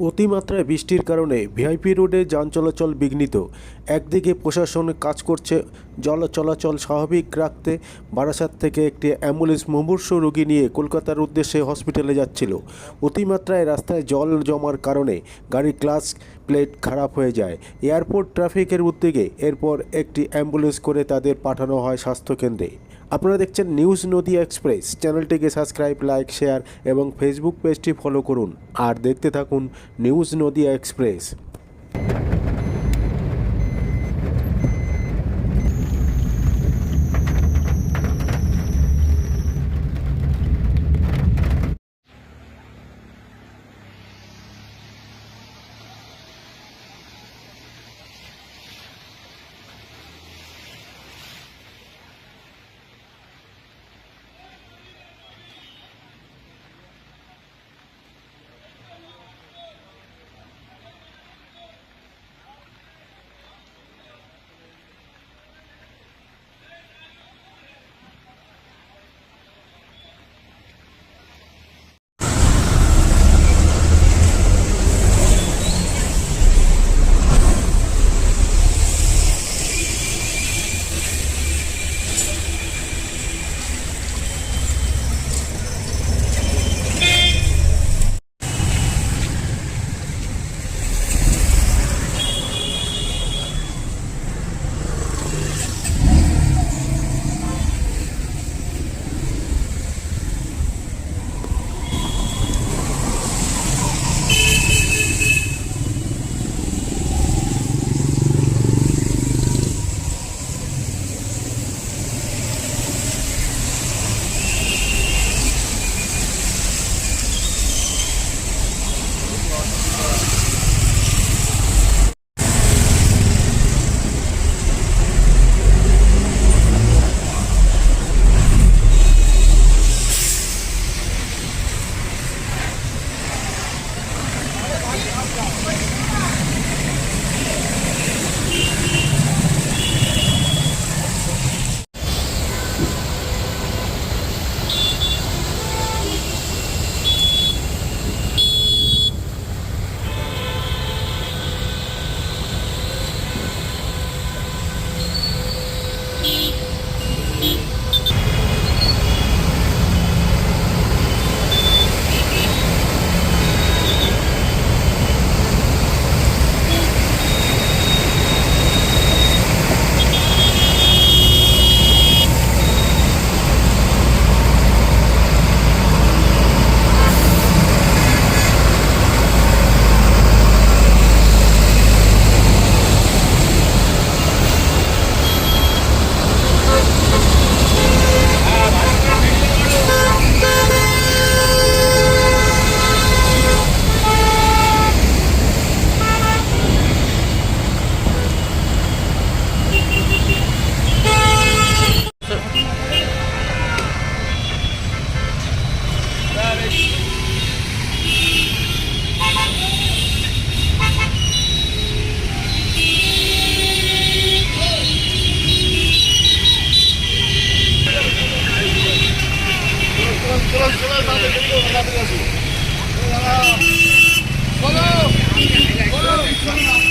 অতিমাত্রায় বৃষ্টির কারণে ভিআইপি রোডে যান চলাচল বিঘ্নিত। একদিকে প্রশাসন কাজ করছে, জল চলাচল স্বাভাবিক রাখতে। বারাসাত থেকে একটি অ্যাম্বুলেন্স মুমূর্ষু রোগী নিয়ে কলকাতার উদ্দেশ্যে হসপিটালে যাচ্ছিল। অতিমাত্রায় রাস্তায় জল জমার কারণে গাড়ির ক্লাস প্লেট খারাপ হয়ে যায়। এয়ারপোর্ট ট্রাফিকের উদ্যোগে এরপর একটি অ্যাম্বুলেন্স করে তাদের পাঠানো হয় স্বাস্থ্যকেন্দ্রে। আপনারা দেখছেন নিউজ নদী এক্সপ্রেস। চ্যানেলটিকে সাবস্ক্রাইব, লাইক, শেয়ার এবং ফেসবুক পেজটি ফলো করুন। আর দেখতে থাকুন নিউজ নদী এক্সপ্রেস। বলো বলো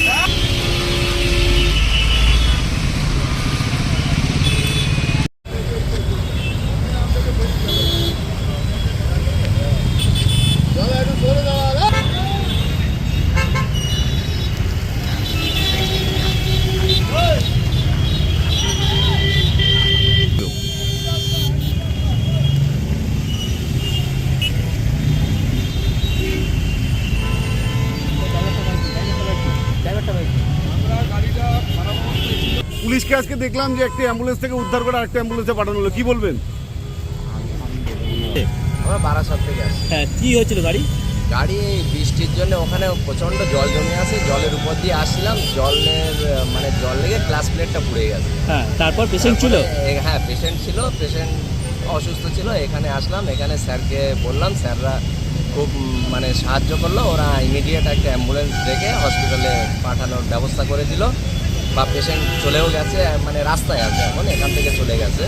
পুলিশকে আজকে দেখলাম যে একটি অ্যাম্বুলেন্স থেকে উদ্ধার করে আরেকটা অ্যাম্বুলেন্সে পাঠানো হলো। কি বলবেন? আমরা বারাসাত থেকে আসছি। হ্যাঁ কি হয়েছিল গাড়ি? গাড়ি বৃষ্টির জন্য ওখানে প্রচণ্ড জল জমে আছে। জলের উপর দিয়ে আসছিলাম। জলের মানে জল লেগে গ্লাস প্লেটটা পুড়ে গেছে। হ্যাঁ তারপর পেশেন্ট ছিল? হ্যাঁ পেশেন্ট ছিল। পেশেন্ট অসুস্থ ছিল। এখানে আসলাম। এখানে স্যারকে বললাম স্যাররা খুব মানে সাহায্য করল। ওরা ইমিডিয়েট একটা অ্যাম্বুলেন্স ডেকে হসপিটালে পাঠানোর ব্যবস্থা করে দিল। বা পেশেন্ট চলেও গেছে মানে রাস্তায় আছে এখন এখান থেকে চলে গেছে।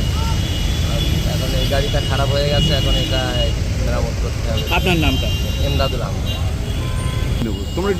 আর এখন এই গাড়িটা খারাপ হয়ে গেছে এখন এটা মেরামত করতে হবে। আপনার নামটা? এমদাদুল আহমদ। তোমরা